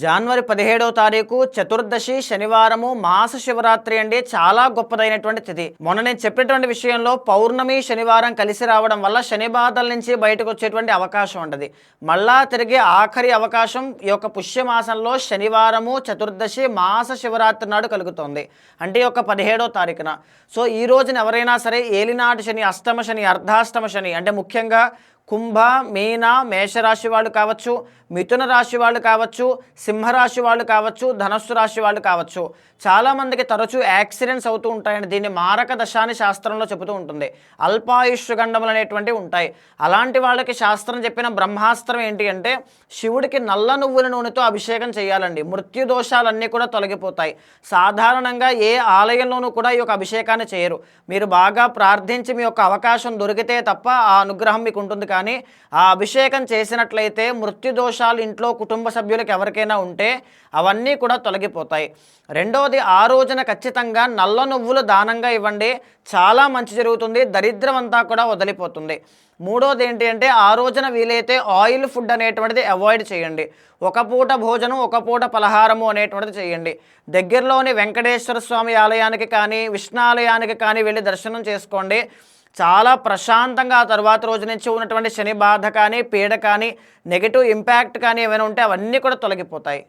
జనవరి పదిహేడవ తారీఖు చతుర్దశి శనివారము మాస శివరాత్రి అండి. చాలా గొప్పదైనటువంటి తిథి. మొన్న నేను చెప్పినటువంటి విషయంలో పౌర్ణమి శనివారం కలిసి రావడం వల్ల శని బాధల నుంచి బయటకు వచ్చేటువంటి అవకాశం ఉండదు. మళ్ళా తిరిగి ఆఖరి అవకాశం ఈ యొక్క పుష్యమాసంలో శనివారము చతుర్దశి మాస శివరాత్రి నాడు కలుగుతోంది. అంటే ఈ యొక్క పదిహేడవ తారీఖున. సో ఈ రోజున ఎవరైనా సరే ఏలినాటి శని అష్టమ శని అర్ధాష్టమ శని అంటే ముఖ్యంగా కుంభ మీన మేషరాశి వాళ్ళు కావచ్చు మిథున రాశి వాళ్ళు కావచ్చు సింహరాశి వాళ్ళు కావచ్చు ధనస్సు రాశి వాళ్ళు కావచ్చు. చాలామందికి తరచూ యాక్సిడెంట్స్ అవుతూ ఉంటాయండి. దీన్ని మారక దశ అని శాస్త్రంలో చెబుతూ ఉంటుంది. అల్పాయుష్గండములు అనేటువంటివి ఉంటాయి. అలాంటి వాళ్ళకి శాస్త్రం చెప్పిన బ్రహ్మాస్త్రం ఏంటి అంటే శివుడికి నల్ల నువ్వుల నూనెతో అభిషేకం చేయాలండి. మృత్యు దోషాలన్నీ కూడా తొలగిపోతాయి. సాధారణంగా ఏ ఆలయంలోనూ కూడా ఈ యొక్క అభిషేకాన్ని చేయరు. మీరు బాగా ప్రార్థించి మీ యొక్క అవకాశం దొరికితే తప్ప ఆ అనుగ్రహం మీకు ఉంటుంది కానీ ఆ అభిషేకం చేసినట్లయితే మృత్యుదోషాలు ఇంట్లో కుటుంబ సభ్యులకు ఎవరికైనా ఉంటే అవన్నీ కూడా తొలగిపోతాయి. రెండవది ఆ రోజున ఖచ్చితంగా నల్ల నువ్వులు దానంగా ఇవ్వండి. చాలా మంచి జరుగుతుంది. దరిద్రం అంతా కూడా వదిలిపోతుంది. మూడోది ఏంటి అంటే ఆ రోజున వీలైతే ఆయిల్ ఫుడ్ అనేటువంటిది అవాయిడ్ చేయండి. ఒక పూట భోజనం ఒక పూట పలహారము అనేటువంటిది చేయండి. దగ్గరలోని వెంకటేశ్వర స్వామి ఆలయానికి కానీ విష్ణాలయానికి కానీ వెళ్ళి దర్శనం చేసుకోండి. చాలా ప్రశాంతంగా ఆ తర్వాత రోజు నుంచి ఉన్నటువంటి శని బాధ కానీ పీడ కానీ నెగిటివ్ ఇంపాక్ట్ కానీ ఏమైనా ఉంటే అవన్నీ కూడా తొలగిపోతాయి.